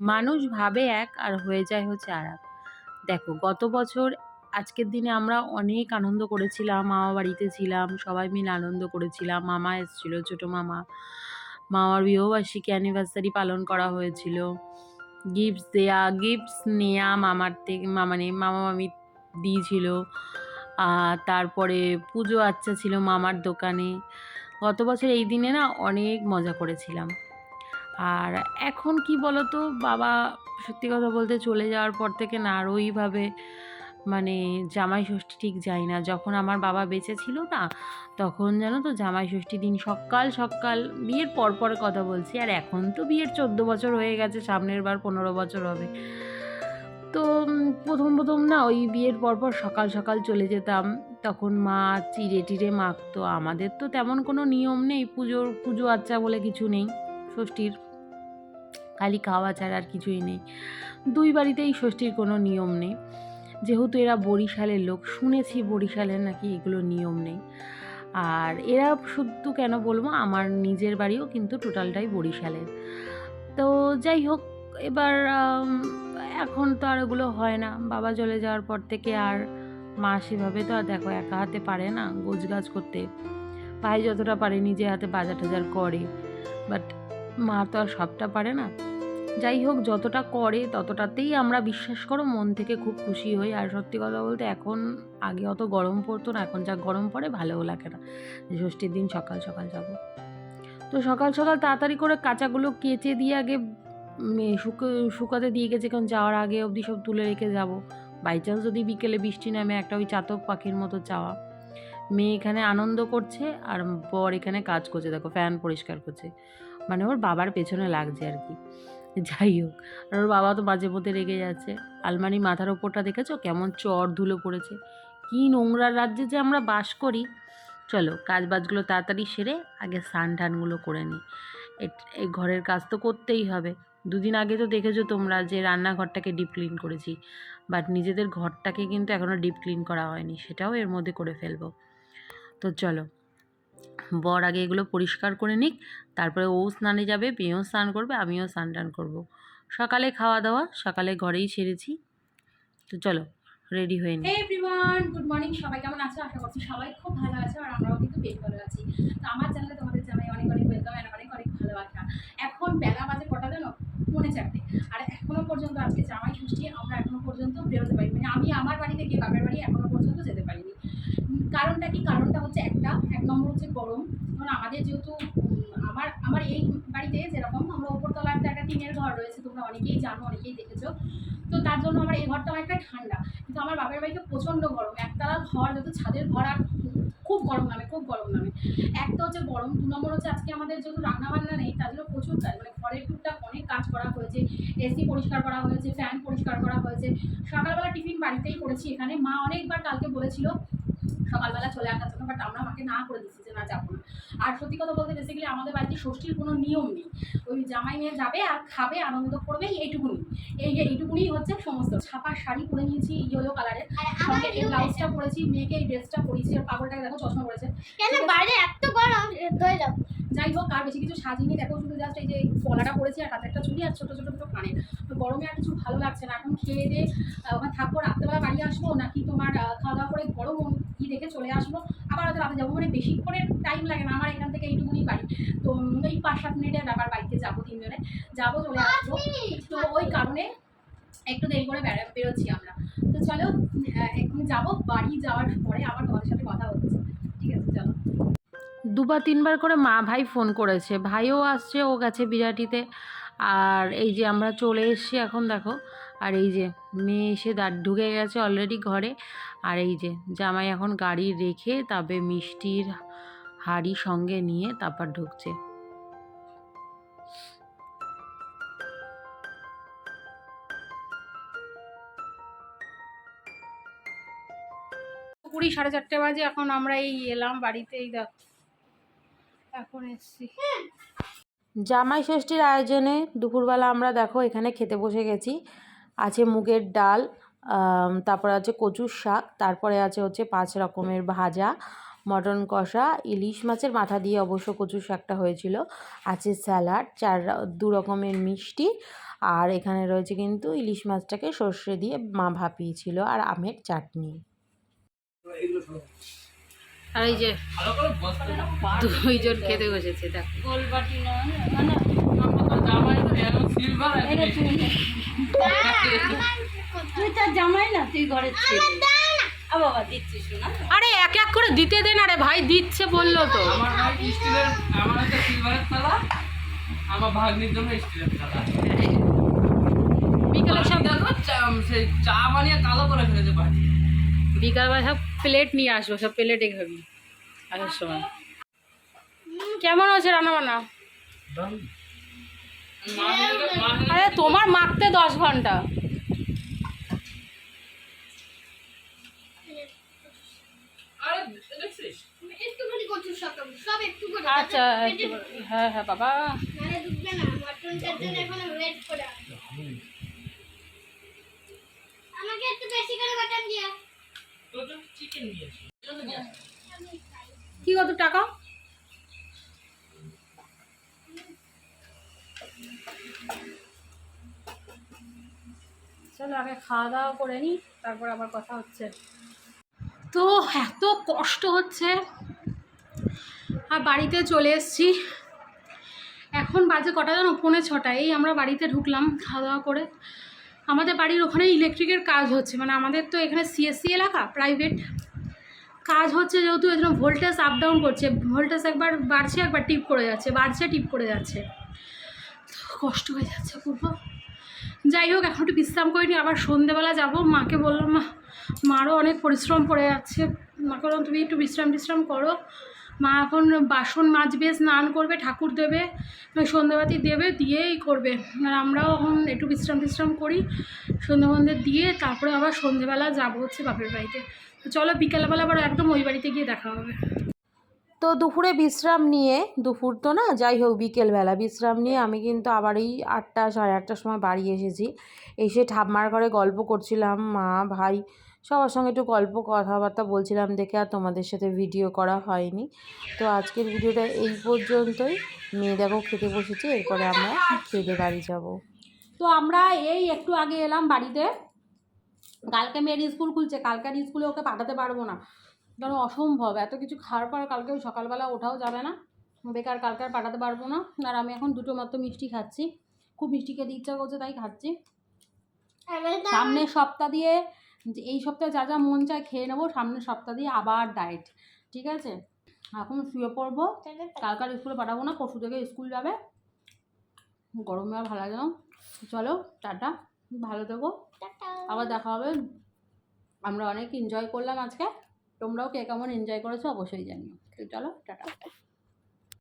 মানুষ ভাবে এক আর হয়ে যায় হচ্ছে আর দেখো, গত বছর আজকের দিনে আমরা অনেক আনন্দ করেছিলাম, মামা বাড়িতে ছিলাম, সবাই মিলে আনন্দ করেছিলাম। মামা এসেছিল, ছোটো মামা। মামার বিবাহবার্ষিকী অ্যানিভার্সারি পালন করা হয়েছিল। গিফটস দেয়া গিফটস নেয়া মামার থেকে মামা নেই মামা মামি দিয়েছিল তারপরে পুজো আচ্ছা ছিল মামার দোকানে। গত বছর এই দিনে না অনেক মজা করেছিলাম। আর এখন কি বলতো? বাবা সত্যি কথা বলতে চলে যাওয়ার পর থেকে না আর ওইভাবে মানে জামাই ষষ্ঠী ঠিক যাই না। যখন আমার বাবা বেঁচে ছিল না, তখন জানো তো জামাই ষষ্ঠী দিন সকাল সকাল বিয়ের পর পর কথা বলছি। আর এখন তো বিয়ের চোদ্দ বছর হয়ে গেছে, সামনের বার পনেরো বছর হবে। তো প্রথম প্রথম না ওই বিয়ের পরপর সকাল সকাল চলে যেতাম। তখন মা চিড়ে টিড়ে মাখতো। আমাদের তো তেমন কোনো নিয়ম নেই, পুজোর, পুজো আচ্চা বলে কিছু নেই ষষ্ঠীর। খালি খাওয়া ছাড়া আর কিছুই নেই। দুই বাড়িতেই ষষ্ঠীর কোনো নিয়ম নেই। যেহেতু এরা বরিশালের লোক, শুনেছি বরিশালের নাকি এগুলো নিয়ম নেই। আর এরা শুধু কেন বলব, আমার নিজের বাড়িও কিন্তু টোটালটাই বরিশালের। তো যাই হোক, এবার এখন তো আর ওগুলো হয় না। বাবা চলে যাওয়ার পর থেকে আর মা সেভাবে তো আর দেখো একা হাতে পারে না গোছ গাছ করতে। ভাই যতটা পারে নিজে হাতে বাজার টাজার করে। বাট মা তো আর সবটা পারে না। যাই হোক, যতটা করে ততটাতেই আমরা বিশ্বাস করো মন থেকে খুব খুশি হই। আর সত্যি কথা বলতে এখন আগে অত গরম পড়তো না, এখন যা গরম পড়ে ভালোও লাগে না। ষষ্ঠীর দিন সকাল সকাল যাব। তো সকাল সকাল তাড়াতাড়ি করে কাঁচাগুলো কেচে দিয়ে আগে শুকো, শুকাতে দিয়ে গেছে, কারণ যাওয়ার আগে অবধি সব তুলে রেখে যাব। বাই চান্স যদি বিকেলে বৃষ্টি নামে একটা ওই চাতক পাখির মতো চাওয়া। মেয়ে এখানে আনন্দ করছে, আর বর এখানে কাজ করছে। দেখো ফ্যান পরিষ্কার করছে। মানে ওর বাবার পেছনে লাগছে আর কি। যাই হোক, আর ওর বাবা তো মাঝে মধ্যে রেগে যাচ্ছে। আলমারি মাথার ওপরটা দেখেছ? কেমন চর ধুলো পড়েছে। কী নোংরা রাজ্যে যে আমরা বাস করি। চলো কাজ বাজগুলো তাড়াতাড়ি সেরে আগে স্নান টানগুলো করে নিই। এই ঘরের কাজ তো করতেই হবে। দুদিন আগে তো দেখেছ তোমরা যে রান্নাঘরটাকে ডিপ ক্লিন করেছি। বাট নিজেদের ঘরটাকে কিন্তু এখনও ডিপ ক্লিন করা হয়নি। সেটাও এর মধ্যে করে ফেলব। তো চলো বর আগে এগুলো পরিষ্কার করে নিক, তারপরে ও স্নানে যাবে, মেয়েও স্নান করবে, আমিও স্নান টান করব। সকালে খাওয়া দাওয়া, সকালে ঘরেই সেরেছি। তো চলো রেডি হয়ে নিই এভরিওয়ান গুড মর্নিং সবাই কেমন আছো? আশা করছি সবাই খুব ভালো আছে আর আমরাও কিন্তু বেশ ভালো আছি। তো আমার চ্যানেলে তোমাদের জানাই অনেক অনেক ওয়েলকাম অ্যান্ড অনেক অনেক ভালোবাসা। এখন বেলা বাজে কটা জানো? পৌনে চারটে। আর এখনও পর্যন্ত আজকে জামাই ষষ্ঠী, আমরা এখনও পর্যন্ত বেরোতে পারিনি। মানে আমি আমার বাড়ি থেকে বাপের বাড়ি এখনও পর্যন্ত যেতে পারিনি। কারণটা কি? কারণটা হচ্ছে একটা, এক নম্বর হচ্ছে গরম। কারণ আমাদের যেহেতু আমার আমার এই বাড়িতে যেরকম আমরা ওপরতলাতে একটা টিনের ঘর রয়েছে, তোমরা অনেকেই জানো, অনেকেই দেখেছ। তো তার জন্য আমার এই ঘরটা অনেকটা ঠান্ডা। কিন্তু আমার বাপের বাড়িতে প্রচণ্ড গরম। একতলা ঘর যত ছাদের ঘর আর খুব গরম নামে, খুব গরম নামে। এক তো হচ্ছে গরম, দু নম্বর হচ্ছে আজকে আমাদের যেহেতু রান্না বান্না নেই, তার জন্য প্রচুর কাজ মানে ঘরের টুকটাক অনেক কাজ করা হয়েছে। এসি পরিষ্কার করা হয়েছে ফ্যান পরিষ্কার করা হয়েছে। সকালবেলা টিফিন বাড়িতেই করেছি এখানে। মা অনেকবার কালকে বলেছিল সকালবেলা চলে আসার জন্য বাট আমরা মাকে না করে দিচ্ছি যে না যাব না। আর সত্যি কথা বলতে বেসিক্যালি আমাদের বাড়িতে ষষ্ঠীর কোনো নিয়ম নেই। ওই জামাই মেয়ে যাবে আর খাবে আনন্দ করবে এইটুকুনি। এই যে এইটুকুনি হচ্ছে সমস্ত। ছাপা শাড়ি পরে নিয়েছি ইয়েলো কালারের সঙ্গে এই ব্লাউজটা পরেছি মেয়েকে এই ড্রেসটা পরেছি আর পাগলটাকে দেখো চশমা পরেছে। কেন বাইরে এত গরম? যাও যাই হোক আর বেশি কিছু সাজিনি দেখো শুধু জাস্ট এই যে ফলাটা পরেছি আর হাতে একটা চুড়ি আর ছোটো ছোটো দুটো কানে তো গরমে আর কিছু ভালো লাগছে না। এখন খেয়ে দিয়ে ওখানে থাকব রাত্রেবেলা বাড়ি আসব নাকি তোমার আহ, খাওয়া দাওয়া করে গরম কি দেখে চলে আসব। আবার হয়তো রাতে যাব। মানে বেশিক্ষণের টাইম লাগে না। আমার এখান থেকে এইটুকুনি বাড়ি। তো এই পাঁচ সাত মিনিটের ব্যাপার বাড়িতে যাব তিনজনে। যাব চলে আসব। তো ওই কারণে একটু দেরি করে বেড়া বেরোচ্ছি আমরা। তো চলো এখন যাব। বাড়ি যাওয়ার পরে আবার তোমাদের সাথে কথা হচ্ছে। ঠিক আছে চলো। দুবার তিনবার করে মা ভাই ফোন করেছে। ভাইও আসছে ও গেছে বিরাটিতে। আর এই যে আমরা চলে এসেছি এখন দেখো। আর এই যে মেয়ে এসে দাঁড় ঢুকে গেছে অলরেডি ঘরে। আর এই যে জামাই এখন গাড়ি রেখে তবে মিষ্টির হাড়ি সঙ্গে নিয়ে তারপর ঢুকছে। কুড়ি সাড়ে চারটে বাজে এখন আমরা এই এলাম বাড়িতে এই দেখ। এখন এসছি। জামাই ষষ্ঠীর আয়োজনে দুপুরবেলা আমরা দেখো এখানে খেতে বসে গেছি। আছে মুগের ডাল তারপরে আছে কচুর শাক, তারপরে আছে হচ্ছে পাঁচ রকমের ভাজা, মটন কষা, ইলিশ মাছের মাথা দিয়ে অবশ্য কচুর শাকটা হয়েছিল, আছে স্যালাড, চার দু রকমের মিষ্টি, আর এখানে রয়েছে কিন্তু ইলিশ মাছটাকে সর্ষে দিয়ে মা ভাপিয়েছিল আর আমের চাটনি। আর এই যে খেতে বসেছে তুই তার জামাই না তুই ঘরে বাবা দিচ্ছিস না আরে এক এক করে দিতে দেন আরে ভাই দিচ্ছে বলল তো। আমার ভাই স্টিলের আমার একটা সিলভারের থালা আমার ভাগ্নির জন্য স্টিলের থালা। বিকালে সব সেই চা বানিয়ে কালো করে ফেলেছে বাড়ি বিকালবেলা সব প্লেট নিয়ে আসব সব প্লেটে খাবি আসার সময়। কেমন হচ্ছে রান্না বান্না আরে তোমার মাখতে দশ ঘণ্টা। আরে একটুখানি কচুর সব সব আচ্ছা একটু হ্যাঁ হ্যাঁ বাবা। মানে ঢুকবে না মটনটার জন্য এখন ওয়েট করে। আমাকে একটু বেশি করে মটন দিয়া। চিকেন কি কত টাকা চলো আগে খাওয়া দাওয়া করে নিই, তারপর আবার কথা হচ্ছে। তো এত কষ্ট হচ্ছে। আর বাড়িতে চলে এসেছি। এখন বাজে কটা জানো? পৌনে ছটা। এই আমরা বাড়িতে ঢুকলাম খাওয়া দাওয়া করে। আমাদের বাড়ির ওখানে ইলেকট্রিকের কাজ হচ্ছে। মানে আমাদের তো এখানে সিএসসি এলাকা প্রাইভেট কাজ হচ্ছে যেহেতু এর জন্য ভোল্টেজ আপ ডাউন করছে। ভোল্টেজ একবার বাড়ছে, একবার টিপ করে যাচ্ছে। বাড়ছে টিপ করে যাচ্ছে। কষ্ট হয়ে যাচ্ছে খুব যাই হোক, এখন একটু বিশ্রাম করিনি আবার সন্ধেবেলা যাব। মাকে বললাম, মা, মারও অনেক পরিশ্রম পড়ে যাচ্ছে। মাকে বললাম, তুমি একটু বিশ্রাম টিশ্রাম করো। মা এখন বাসন মাজবে, স্নান করবে, ঠাকুর দেবে সন্ধ্যেবাতি দেবে, দিয়েই করবে। আর আমরাও এখন একটু বিশ্রাম টিশ্রাম করি, সন্ধ্যে দিয়ে তারপরে আবার সন্ধেবেলা যাব হচ্ছে বাপের বাড়িতে। চলো, বিকেলবেলা আবার একদম ওই বাড়িতে গিয়ে দেখা হবে। তো দুপুরে বিশ্রাম নিয়ে, দুপুর তো না, যাই হোক বিকেলবেলা বিশ্রাম নিয়ে আমি কিন্তু আবার এই আটটা, সাড়ে আটটার সময় বাড়ি এসেছি। এসে ঠাম্মার ঘরে গল্প করছিলাম, মা, ভাই, সবার সঙ্গে একটু গল্প, কথাবার্তা বলছিলাম দেখে আর তোমাদের সাথে ভিডিও করা হয়নি। তো আজকের ভিডিওটা এই পর্যন্তই। মেয়ে দেখো খেতে বসেছে, এরপরে আমরা খেতে বাড়ি যাব। তো আমরা এই একটু আগে এলাম বাড়িতে। কালকে মেয়ের স্কুল খুলছে কালকে আর স্কুলে ওকে পাঠাতে পারব না। কারণ অসম্ভব এত কিছু খাওয়ার পর কালকে ওই সকালবেলা ওঠাও যাবে না। বেকার কালকে আর পাঠাতে পারব না। আর আমি এখন দুটো মাত্র মিষ্টি খাচ্ছি। খুব মিষ্টি খেতে ইচ্ছা করছে তাই খাচ্ছি। সামনের সপ্তাহ দিয়ে এই সপ্তাহে যা যা মন চায় খেয়ে নেব সামনের সপ্তাহ দিয়ে আবার ডায়েট ঠিক আছে? এখন শুয়ে পড়ব কালকে আর স্কুলে পাঠাবো না পরশু থেকে স্কুল যাবে। গরমে আর ভালো লাগে না। চলো টাটা ভালো থেকো। আবার দেখা হবে। আমরা অনেক এনজয় করলাম আজকে। তোমরাও কে কেমন এনজয় করেছ অবশ্যই জানিও। তো চলো টাটা।